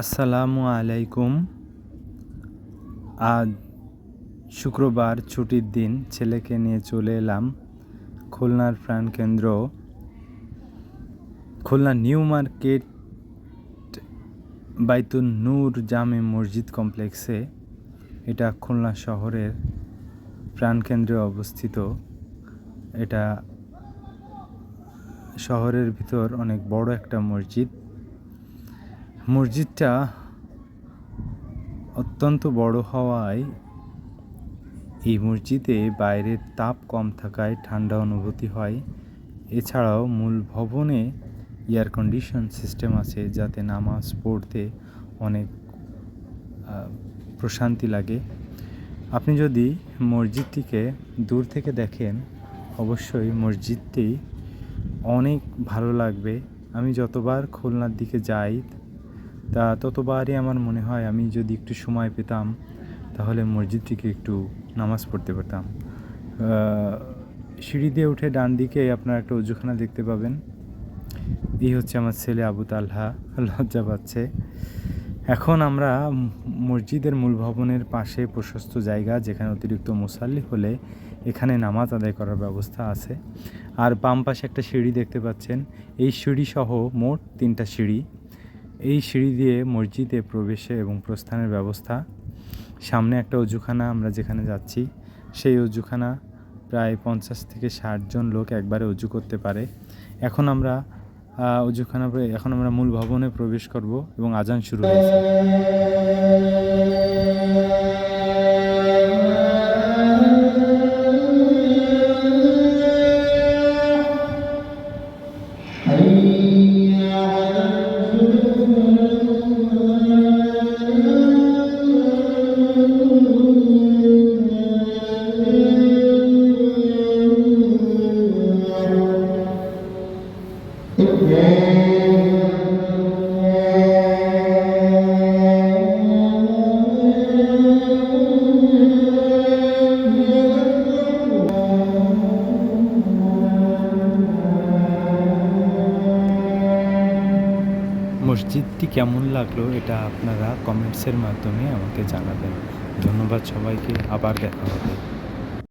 আসসালামু আলাইকুম। আজ শুক্রবার ছুটির দিন, ছেলেকে নিয়ে চলে এলাম খুলনার প্রাণকেন্দ্র। খুলনা নিউ মার্কেট বাইতুন নূর জামে মসজিদ কমপ্লেক্সে। এটা খুলনা শহরের প্রাণকেন্দ্রে অবস্থিত। এটা শহরের ভিতর অনেক বড় একটা মসজিদ। মসজিদটা অত্যন্ত বড় হওয়ায় এই মসজিদে বাইরের তাপ কম থাকায় ঠান্ডা অনুভূতি হয়। এছাড়াও মূল ভবনে এয়ার কন্ডিশন সিস্টেম আছে, যাতে নামাজ পড়তে অনেক প্রশান্তি লাগে। আপনি যদি মসজিদটিকে দূর থেকে দেখেন, অবশ্যই মসজিদটি অনেক ভালো লাগবে। আমি যতবার খুলনার দিকে যাই তা ততবারই আমার মনে হয় আমি যদি একটু সময় পেতাম, তাহলে মসজিদটিকে একটু নামাজ পড়তে পারতাম। সিঁড়ি দিয়ে উঠে ডান দিকে আপনার একটা উজুখানা দেখতে পাবেন। এই হচ্ছে আমার ছেলে আবু তালহা, লজ্জা পাচ্ছে। এখন আমরা মসজিদের মূল ভবনের পাশে প্রশস্ত জায়গা, যেখানে অতিরিক্ত মুসাল্লি হলে এখানে নামাজ আদায় করার ব্যবস্থা আছে। আর বাম পাশে একটা সিঁড়ি দেখতে পাচ্ছেন। এই সিঁড়ি সহ মোট তিনটা সিঁড়ি। এই সিঁড়ি দিয়ে মসজিদে প্রবেশে এবং প্রস্থানের ব্যবস্থা। সামনে একটা অজুখানা আমরা যেখানে যাচ্ছি, সেই অজুখানা প্রায় পঞ্চাশ থেকে ষাট জন লোক একবারে অজু করতে পারে। এখন আমরা অজুখানা এখন আমরা মূল ভবনে প্রবেশ করব এবং আজান শুরু হয়েছে। মসজিদটি কেমন লাগল এটা আপনারা কমেন্টসের মাধ্যমে আমাকে জানাবেন। ধন্যবাদ সবাইকে আবার দেখা হবে।